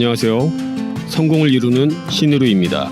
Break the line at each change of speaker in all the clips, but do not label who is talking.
안녕하세요. 성공을 이루는 신우루입니다.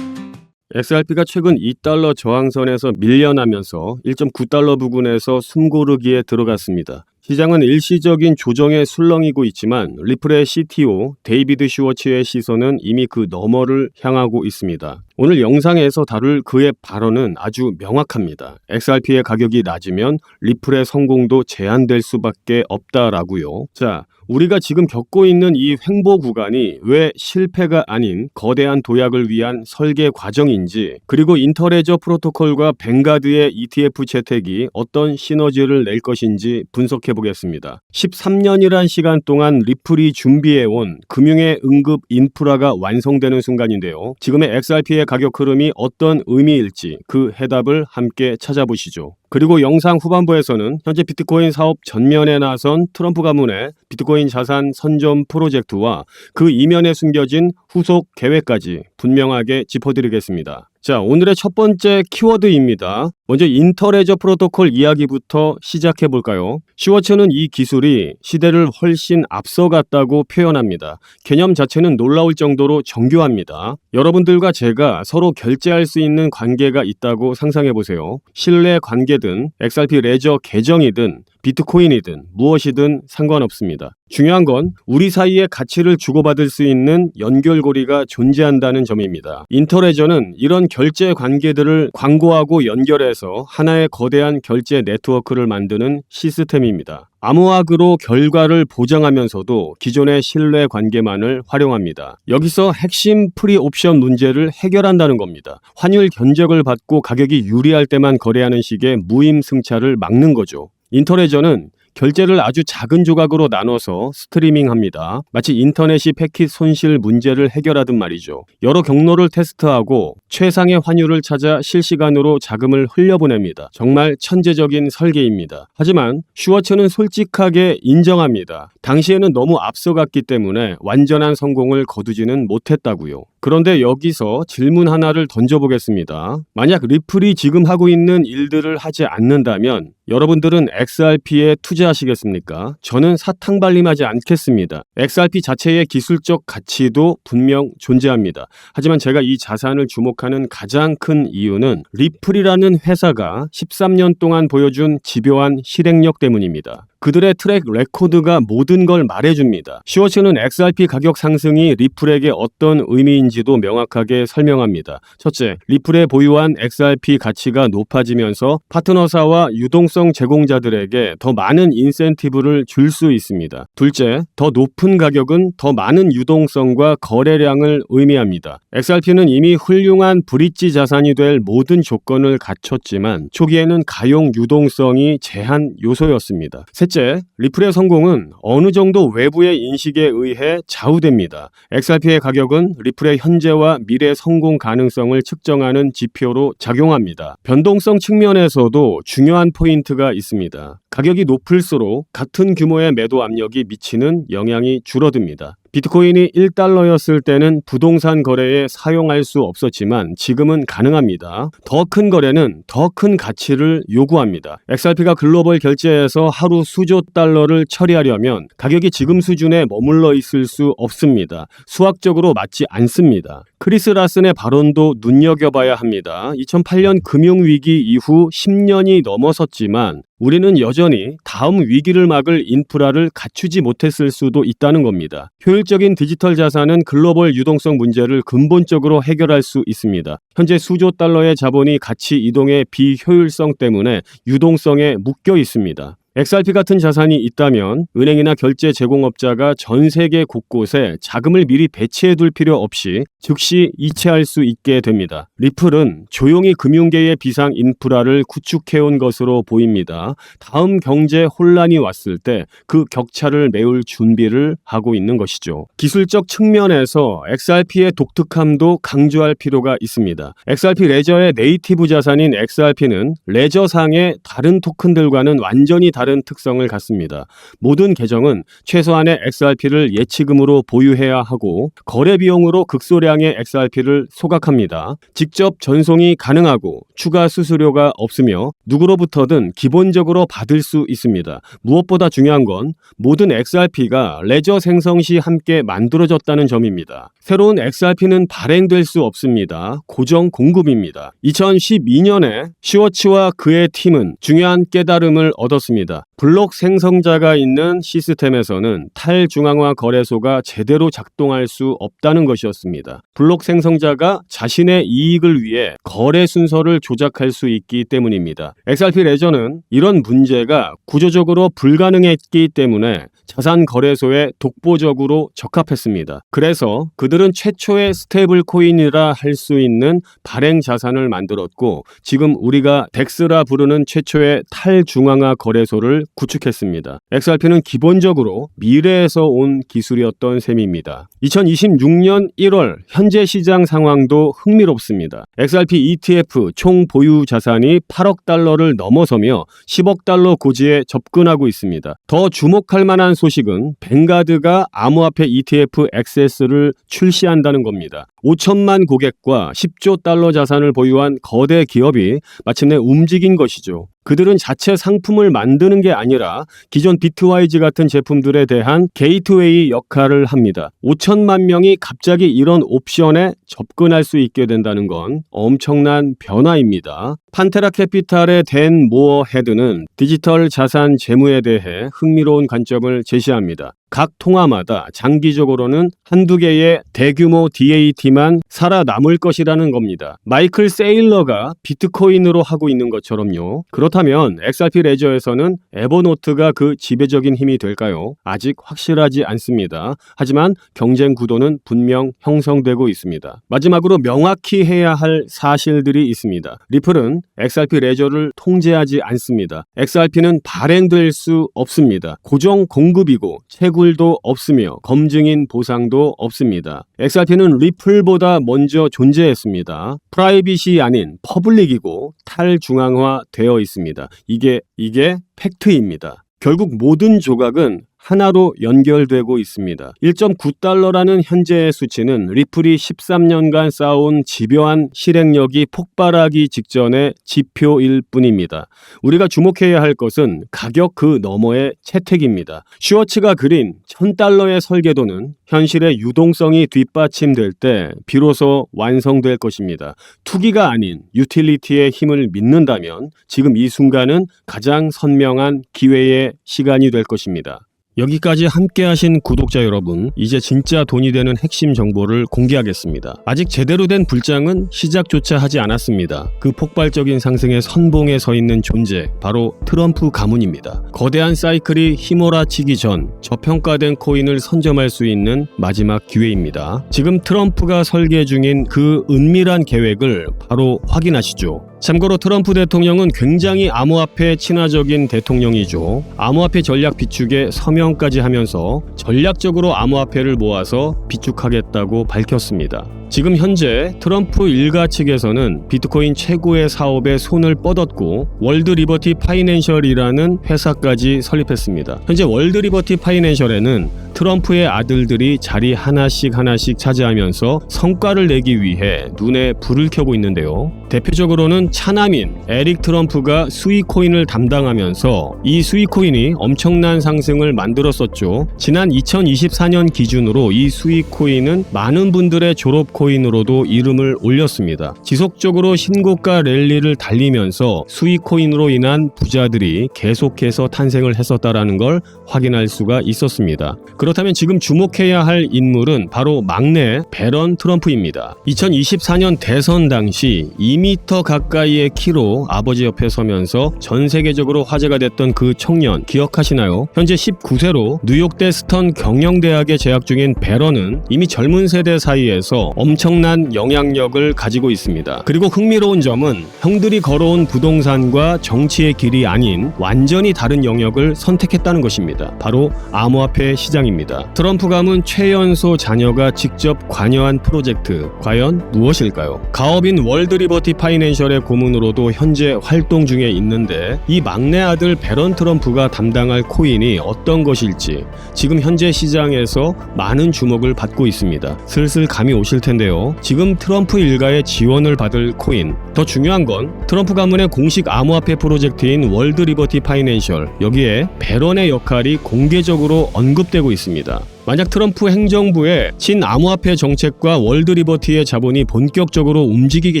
XRP가 최근 2달러 저항선에서 밀려나면서 1.9달러 부근에서 숨고르기에 들어갔습니다. 시장은 일시적인 조정에 술렁이고 있지만 리플의 CTO 데이비드 슈워츠의 시선은 이미 그 너머를 향하고 있습니다. 오늘 영상에서 다룰 그의 발언은 아주 명확합니다. XRP의 가격이 낮으면 리플의 성공도 제한될 수밖에 없다라고요. 자, 우리가 지금 겪고 있는 이 횡보 구간이 왜 실패가 아닌 거대한 도약을 위한 설계 과정인지 그리고 인터레저 프로토콜과 뱅가드의 ETF 채택이 어떤 시너지를 낼 것인지 분석해 보겠습니다. 13년이란 시간 동안 리플이 준비해온 금융의 응급 인프라가 완성되는 순간인데요. 지금의 XRP의 가격 흐름이 어떤 의미일지 그 해답을 함께 찾아보시죠. 그리고 영상 후반부에서는 현재 비트코인 사업 전면에 나선 트럼프 가문의 비트코인 자산 선점 프로젝트와 그 이면에 숨겨진 후속 계획까지 분명하게 짚어드리겠습니다. 자, 오늘의 첫 번째 키워드입니다. 먼저 인터레저 프로토콜 이야기부터 시작해 볼까요? 슈워츠는 이 기술이 시대를 훨씬 앞서갔다고 표현합니다. 개념 자체는 놀라울 정도로 정교합니다. 여러분들과 제가 서로 결제할 수 있는 관계가 있다고 상상해 보세요. 신뢰 관계든 XRP 레저 계정이든 비트코인이든 무엇이든 상관없습니다. 중요한 건 우리 사이에 가치를 주고받을 수 있는 연결고리가 존재한다는 점입니다. 인터레저는 이런 결제 관계들을 광고하고 연결해서 하나의 거대한 결제 네트워크를 만드는 시스템입니다. 암호학으로 결과를 보장하면서도 기존의 신뢰 관계만을 활용합니다. 여기서 핵심 프리 옵션 문제를 해결한다는 겁니다. 환율 견적을 받고 가격이 유리할 때만 거래하는 식의 무임 승차를 막는 거죠. 인터레저는 결제를 아주 작은 조각으로 나눠서 스트리밍합니다. 마치 인터넷이 패킷 손실 문제를 해결하듯 말이죠. 여러 경로를 테스트하고 최상의 환율을 찾아 실시간으로 자금을 흘려보냅니다. 정말 천재적인 설계입니다. 하지만 슈워츠는 솔직하게 인정합니다. 당시에는 너무 앞서갔기 때문에 완전한 성공을 거두지는 못했다고요. 그런데 여기서 질문 하나를 던져보겠습니다. 만약 리플이 지금 하고 있는 일들을 하지 않는다면 여러분들은 XRP에 투자하시겠습니까? 저는 사탕발림하지 않겠습니다. XRP 자체의 기술적 가치도 분명 존재합니다. 하지만 제가 이 자산을 주목하는 가장 큰 이유는 리플이라는 회사가 13년 동안 보여준 집요한 실행력 때문입니다. 그들의 트랙 레코드가 모든 걸 말해줍니다. 슈워츠는 XRP 가격 상승이 리플에게 어떤 의미인지도 명확하게 설명합니다. 첫째, 리플에 보유한 XRP 가치가 높아지면서 파트너사와 유동성 제공자들에게 더 많은 인센티브를 줄 수 있습니다. 둘째, 더 높은 가격은 더 많은 유동성과 거래량을 의미합니다. XRP는 이미 훌륭한 브릿지 자산이 될 모든 조건을 갖췄지만 초기에는 가용 유동성이 제한 요소였습니다. 셋 째, 리플의 성공은 어느 정도 외부의 인식에 의해 좌우됩니다. XRP의 가격은 리플의 현재와 미래 성공 가능성을 측정하는 지표로 작용합니다. 변동성 측면에서도 중요한 포인트가 있습니다. 가격이 높을수록 같은 규모의 매도 압력이 미치는 영향이 줄어듭니다. 비트코인이 1달러였을 때는 부동산 거래에 사용할 수 없었지만 지금은 가능합니다. 더 큰 거래는 더 큰 가치를 요구합니다. XRP가 글로벌 결제에서 하루 수조 달러를 처리하려면 가격이 지금 수준에 머물러 있을 수 없습니다. 수학적으로 맞지 않습니다. 크리스 라슨의 발언도 눈여겨봐야 합니다. 2008년 금융위기 이후 10년이 넘어섰지만 우리는 여전히 다음 위기를 막을 인프라를 갖추지 못했을 수도 있다는 겁니다. 효율적인 디지털 자산은 글로벌 유동성 문제를 근본적으로 해결할 수 있습니다. 현재 수조 달러의 자본이 가치 이동의 비효율성 때문에 유동성에 묶여 있습니다. XRP 같은 자산이 있다면 은행이나 결제 제공업자가 전 세계 곳곳에 자금을 미리 배치해 둘 필요 없이 즉시 이체할 수 있게 됩니다. 리플은 조용히 금융계의 비상 인프라를 구축해 온 것으로 보입니다. 다음 경제 혼란이 왔을 때 그 격차를 메울 준비를 하고 있는 것이죠. 기술적 측면에서 XRP의 독특함도 강조할 필요가 있습니다. XRP 레저의 네이티브 자산인 XRP는 레저상의 다른 토큰들과는 완전히 다른 특성을 갖습니다. 모든 계정은 최소한의 XRP를 예치금으로 보유해야 하고 거래 비용으로 극소량의 XRP를 소각합니다. 직접 전송이 가능하고 추가 수수료가 없으며 누구로부터든 기본적으로 받을 수 있습니다. 무엇보다 중요한 건 모든 XRP가 레저 생성 시 함께 만들어졌다는 점입니다. 새로운 XRP는 발행될 수 없습니다. 고정 공급입니다. 2012년에 슈워츠와 그의 팀은 중요한 깨달음을 얻었 습니다. 블록 생성자가 있는 시스템에서는 탈중앙화 거래소가 제대로 작동할 수 없다는 것이었습니다. 블록 생성자가 자신의 이익을 위해 거래 순서를 조작할 수 있기 때문입니다. XRP 레저는 이런 문제가 구조적으로 불가능했기 때문에 자산 거래소에 독보적으로 적합했습니다. 그래서 그들은 최초의 스테이블 코인이라 할 수 있는 발행 자산을 만들었고 지금 우리가 덱스라 부르는 최초의 탈중앙화 거래소를 구축했습니다. XRP는 기본적으로 미래에서 온 기술이었던 셈입니다. 2026년 1월 현재 시장 상황도 흥미롭습니다. XRP ETF 총 보유 자산이 8억 달러를 넘어서며 10억 달러 고지에 접근하고 있습니다. 더 주목할 만한 소식은 뱅가드가 암호화폐 ETF XS를 출시한다는 겁니다. 5천만 고객과 10조 달러 자산을 보유한 거대 기업이 마침내 움직인 것이죠. 그들은 자체 상품을 만드는 게 아니라 기존 비트와이즈 같은 제품들에 대한 게이트웨이 역할을 합니다. 5천만 명이 갑자기 이런 옵션에 접근할 수 있게 된다는 건 엄청난 변화입니다. 판테라 캐피탈의 댄 모어 헤드는 디지털 자산 재무에 대해 흥미로운 관점을 제시합니다. 각 통화마다 장기적으로는 한두 개의 대규모 DAT만 살아남을 것이라는 겁니다. 마이클 세일러가 비트코인으로 하고 있는 것처럼요. 그렇다면 XRP 레저에서는 에버노트가 그 지배적인 힘이 될까요? 아직 확실하지 않습니다. 하지만 경쟁 구도는 분명 형성되고 있습니다. 마지막으로 명확히 해야 할 사실들이 있습니다. 리플은 XRP 레저를 통제하지 않습니다. XRP는 발행될 수 없습니다. 고정 공급이고 채굴도 없으며 검증인 보상도 없습니다. XRP는 리플보다 먼저 존재했습니다. 프라이빗이 아닌 퍼블릭이고 탈중앙화 되어 있습니다. 이게 이게 팩트입니다. 결국 모든 조각은 하나로 연결되고 있습니다. 1.9달러라는 현재의 수치는 리플이 13년간 쌓아온 집요한 실행력이 폭발하기 직전의 지표일 뿐입니다. 우리가 주목해야 할 것은 가격 그 너머의 채택입니다. 슈워츠가 그린 1000달러의 설계도는 현실의 유동성이 뒷받침될 때 비로소 완성될 것입니다. 투기가 아닌 유틸리티의 힘을 믿는다면 지금 이 순간은 가장 선명한 기회의 시간이 될 것입니다. 여기까지 함께 하신 구독자 여러분, 이제 진짜 돈이 되는 핵심 정보를 공개하겠습니다. 아직 제대로 된 불장은 시작조차 하지 않았습니다. 그 폭발적인 상승의 선봉에 서 있는 존재, 바로 트럼프 가문입니다. 거대한 사이클이 휘몰아치기 전 저평가된 코인을 선점할 수 있는 마지막 기회입니다. 지금 트럼프가 설계 중인 그 은밀한 계획을 바로 확인하시죠. 참고로 트럼프 대통령은 굉장히 암호화폐 친화적인 대통령이죠. 암호화폐 전략 비축에 서명까지 하면서 전략적으로 암호화폐를 모아서 비축하겠다고 밝혔습니다. 지금 현재 트럼프 일가 측에서는 비트코인 최고의 사업에 손을 뻗었고 월드 리버티 파이낸셜이라는 회사까지 설립했습니다. 현재 월드 리버티 파이낸셜에는 트럼프의 아들들이 자리 하나씩 하나씩 차지하면서 성과를 내기 위해 눈에 불을 켜고 있는데요. 대표적으로는 차남인 에릭 트럼프가 수익코인을 담당하면서 이 수익코인이 엄청난 상승을 만들었었죠. 지난 2024년 기준으로 이 수익코인은 많은 분들의 졸업 코인으로도 이름을 올렸습니다. 지속적으로 신고가 랠리를 달리면서 수익코인으로 인한 부자들이 계속해서 탄생을 했었다라는 걸 확인할 수가 있었습니다. 그렇다면 지금 주목해야 할 인물은 바로 막내 베런 트럼프입니다. 2024년 대선 당시 2m 가까이의 키로 아버지 옆에 서면서 전 세계적으로 화제가 됐던 그 청년 기억하시나요? 현재 19세로 뉴욕대 스턴 경영대학에 재학 중인 베런은 이미 젊은 세대 사이에서 엄청난 영향력을 가지고 있습니다. 그리고 흥미로운 점은 형들이 걸어온 부동산과 정치의 길이 아닌 완전히 다른 영역을 선택했다는 것입니다. 바로 암호화폐 시장입니다. 트럼프 가문 최연소 자녀가 직접 관여한 프로젝트 과연 무엇일까요? 가업인 월드리버티 파이낸셜의 고문으로도 현재 활동 중에 있는데 이 막내 아들 베런 트럼프가 담당할 코인이 어떤 것일지 지금 현재 시장에서 많은 주목을 받고 있습니다. 슬슬 감이 오실 텐데 요. 지금 트럼프 일가의 지원을 받을 코인. 더 중요한 건 트럼프 가문의 공식 암호화폐 프로젝트인 월드 리버티 파이낸셜. 여기에 베런의 역할이 공개적으로 언급되고 있습니다. 만약 트럼프 행정부의 친암호화폐 정책과 월드 리버티의 자본이 본격적으로 움직이기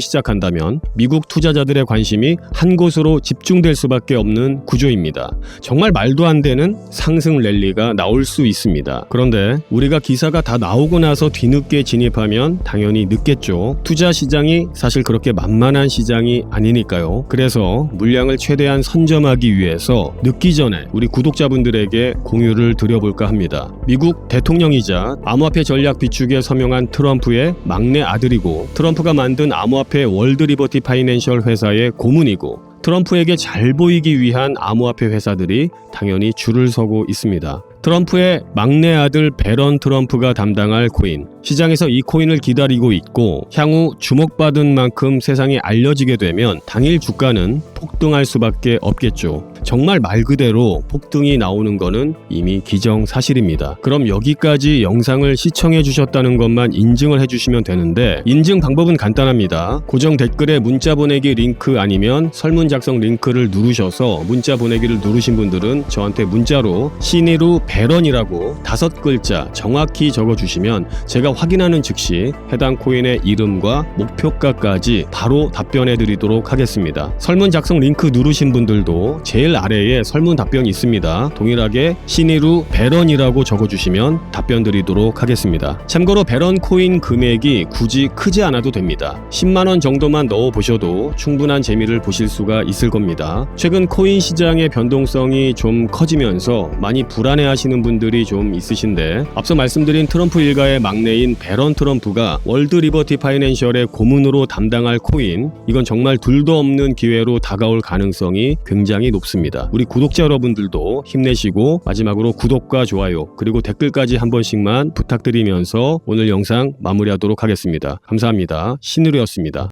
시작한다면 미국 투자자들의 관심이 한 곳으로 집중될 수밖에 없는 구조입니다. 정말 말도 안 되는 상승 랠리가 나올 수 있습니다. 그런데 우리가 기사가 다 나오고 나서 뒤늦게 진입하면 당연히 늦겠죠. 투자 시장이 사실 그렇게 만만한 시장이 아니니까요. 그래서 물량을 최대한 선점하기 위해서 늦기 전에 우리 구독자분들에게 공유를 드려볼까 합니다. 미국 대 통령이자 암호화폐 전략 비축에 서명한 트럼프의 막내 아들이고 트럼프가 만든 암호화폐 월드 리버티 파이낸셜 회사의 고문이고 트럼프에게 잘 보이기 위한 암호화폐 회사들이 당연히 줄을 서고 있습니다. 트럼프의 막내 아들 베런 트럼프가 담당할 코인. 시장에서 이 코인을 기다리고 있고 향후 주목받은 만큼 세상에 알려지게 되면 당일 주가는 폭등할 수밖에 없겠죠. 정말 말 그대로 폭등이 나오는 거는 이미 기정사실입니다. 그럼 여기까지 영상을 시청해 주셨다는 것만 인증을 해 주시면 되는데 인증 방법은 간단합니다. 고정 댓글에 문자 보내기 링크 아니면 설문 작성 링크를 누르셔서 문자 보내기를 누르신 분들은 저한테 문자로 신의루 배런이라고 다섯 글자 정확히 적어 주시면 제가 확인하는 즉시 해당 코인의 이름과 목표가까지 바로 답변해 드리도록 하겠습니다. 설문 작성 링크 누르신 분들도 제일 아래에 설문 답변이 있습니다. 동일하게 신의루 배런이라고 적어 주시면 답변 드리도록 하겠습니다. 참고로 배런 코인 금액이 굳이 크지 않아도 됩니다. 10만 원 정도만 넣어 보셔도 충분한 재미를 보실 수가 있을 겁니다. 최근 코인 시장의 변동성이 좀 커지면서 많이 불안해 하시는 분들이 좀 있으신데 앞서 말씀드린 트럼프 일가의 막내인 베런 트럼프가 월드 리버티 파이낸셜의 고문으로 담당할 코인 이건 정말 둘도 없는 기회로 다가올 가능성이 굉장히 높습니다. 우리 구독자 여러분들도 힘내시고 마지막으로 구독과 좋아요 그리고 댓글까지 한 번씩만 부탁드리면서 오늘 영상 마무리하도록 하겠습니다. 감사합니다. 신으로였습니다.